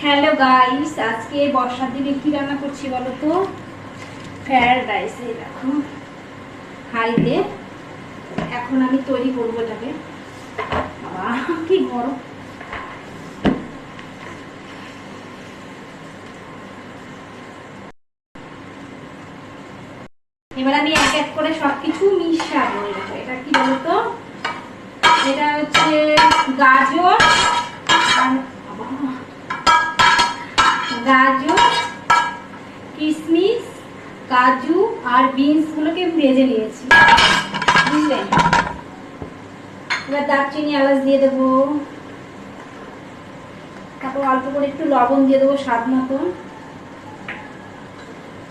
Hello guys আজকে বর্ষার দিনে কি রান্না করছি বলো তো? ফ্রায়েড রাইস এই দেখো। হাঁড়িতে এখন আমি তৈরি করব এটাকে। বাবা কি গরম। এবার আমি এক এক করে সবকিছু মিশাবো এটা কি বলতো এটা হচ্ছে গাজর আর বাবা, গাজর কিশমিশ কাজু আর বিনস গুলোকে ভেজে নিয়েছি। বুঝলে? এবার দারচিনি এলাচ দিয়ে দেবো। তারপর অল্প করে একটু লবণ দিয়ে দেবো স্বাদ মতন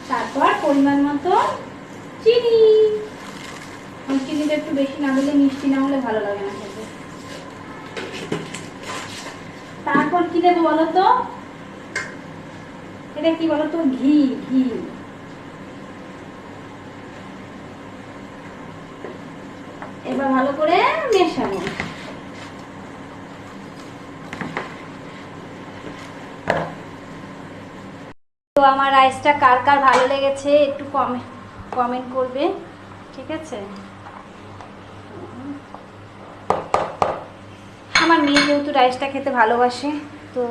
তারপর পরিমাণ মতো চিনি। চিনিটা একটু বেশি না দিলে মিষ্টি না হলে ভালো লাগে না খেতে। তারপর কি দেবো বলো তো? এটা কি বলো তো ঘি ঘি। এবার ভালো করে মেশাবো। তো আমার রাইসটা কার কার ভালো লেগেছে একটু কমে কমেন্ট করবে, ঠিক আছে? আমার মেয়ে যেহেতু রাইসটা খেতে ভালোবাসে, তো